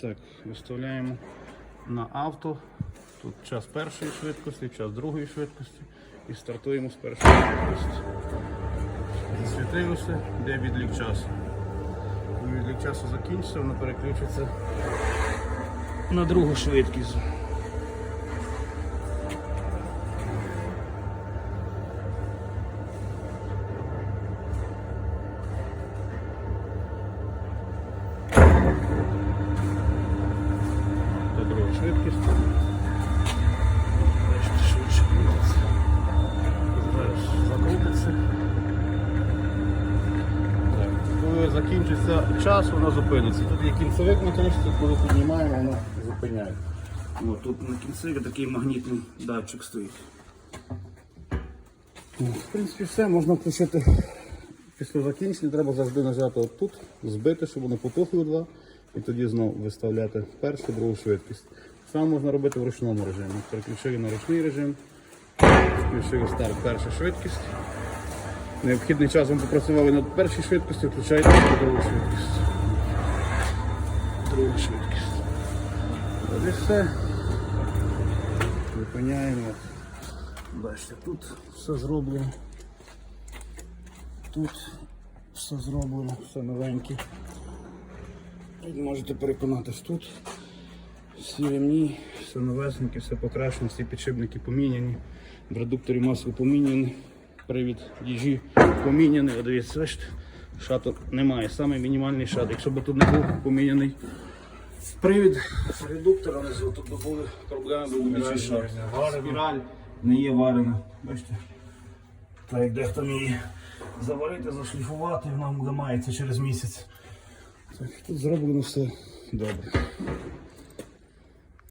Так, виставляємо на авто. Тут час першої швидкості, час другої швидкості. І стартуємо з першої швидкості. Засвітилося, де відлік часу. Відлік часу закінчиться, воно переключиться на другу швидкість. Бачите, швидше. Зараз закрутиться. Коли закінчиться час, воно зупиниться. Тут є кінцевик на кришці, коли піднімаємо, воно зупиняє. От, тут на кінцеві такий магнітний датчик стоїть. Ну, В принципі, все, можна включити. Після закінчення треба завжди нажати отут, збити, щоб воно потухло два, і тоді знову виставляти першу, другу швидкість. Саме можна робити в ручному режимі. Переключили на ручний режим, включили старт перша швидкість. Необхідний час вам попрацювали над першій швидкістю, включаєте другу швидкість. Другу швидкість. Ось і все. Зупиняємо. Бачите, тут все зроблено. Тут все зроблено, все новеньке. Можете переконатись тут. Всі ремні, все новесеньке, все покращено, всі підшипники поміняні, в редукторі масло поміняні, привід їжі поміняний. От дивіться, шату немає, саме мінімальний шат. Якщо б тут не був поміняний привід редуктора внизу, тут би були проблеми, був більший шат. Спіраль не є варена. Бачите? Так як дехто вміє заварити, зашліфувати, вона ламається через місяць. Так, тут зроблено все добре.